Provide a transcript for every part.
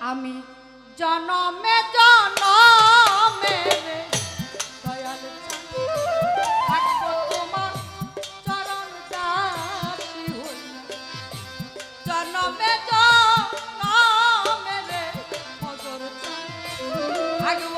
আমি জনমে জনমে দয়াল তোমার চরণ দাসী হইয়া। জনমে জনমে ভজর চাই আগব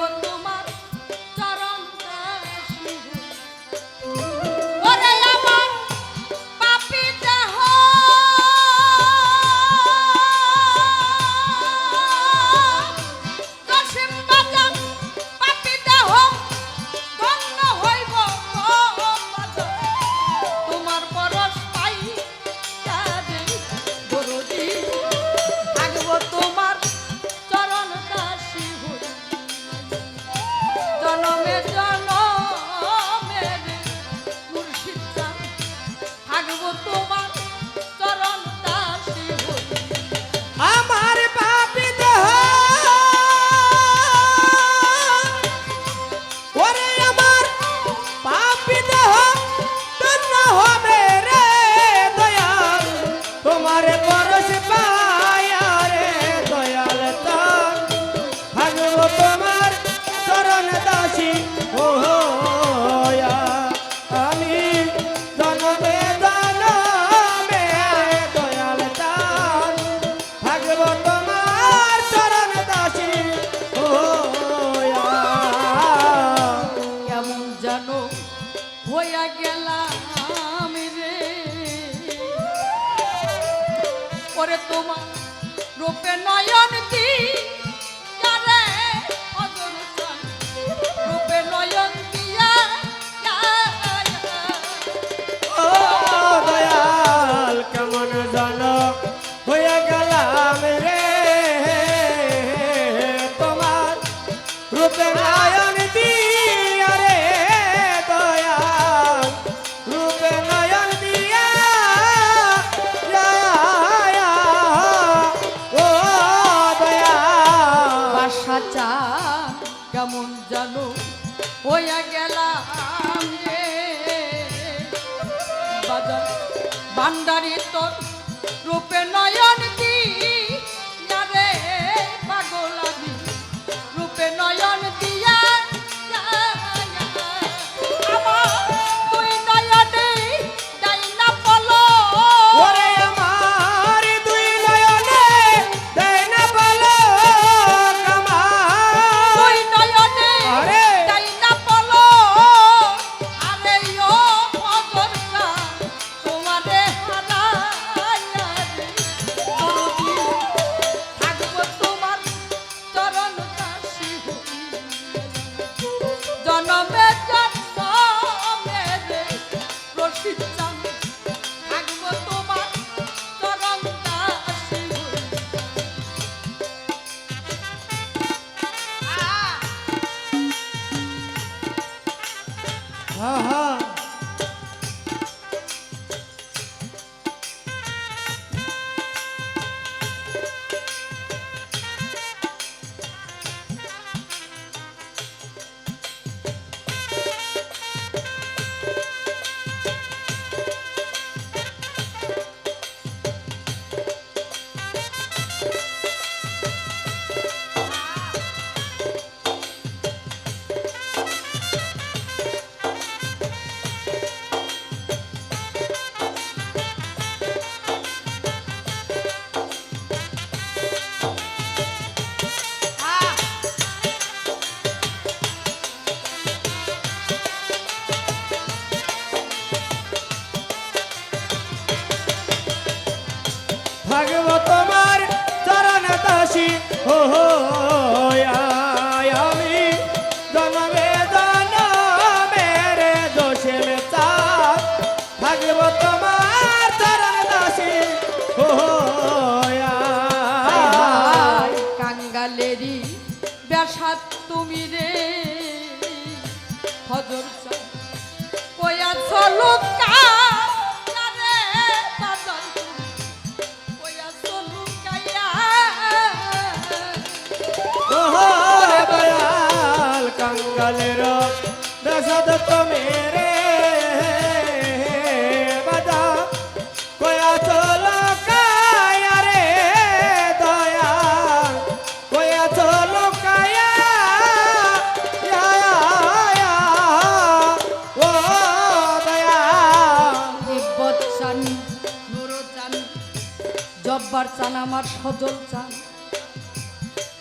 চান আমার সজল চান।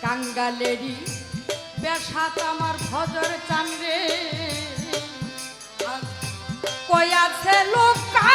কাঙ্গালেরি বেশাত আমার ফজর চান রে। কয়াছে লোকা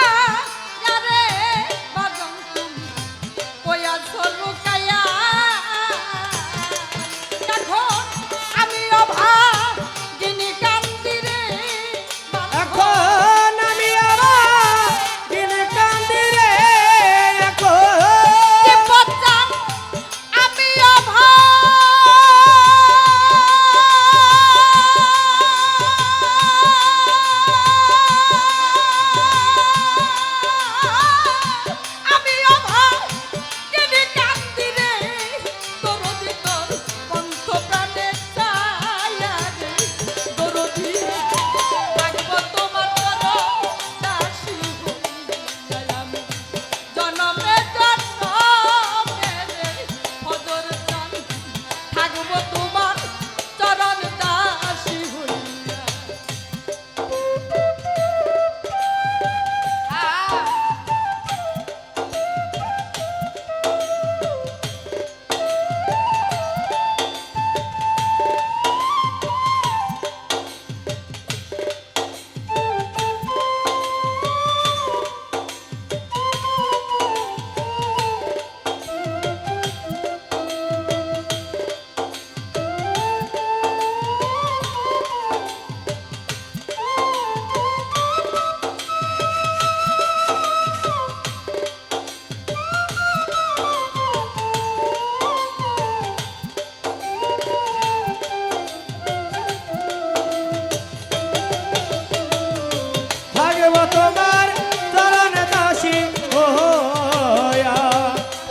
করব তোমার চরণ দাসী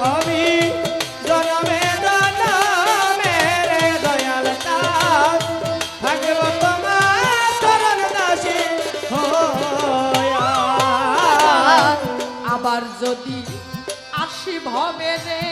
আমি জনমে জনমে রে দয়াল থাকব তোমার চরণ দাসী যদি আসি ভবে রে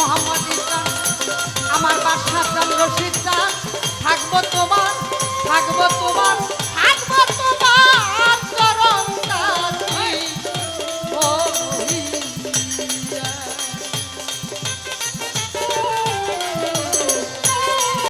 মোহাম্মদ ইসলাম আমার বাসা চন্দ্র থাকব তোমার থাকব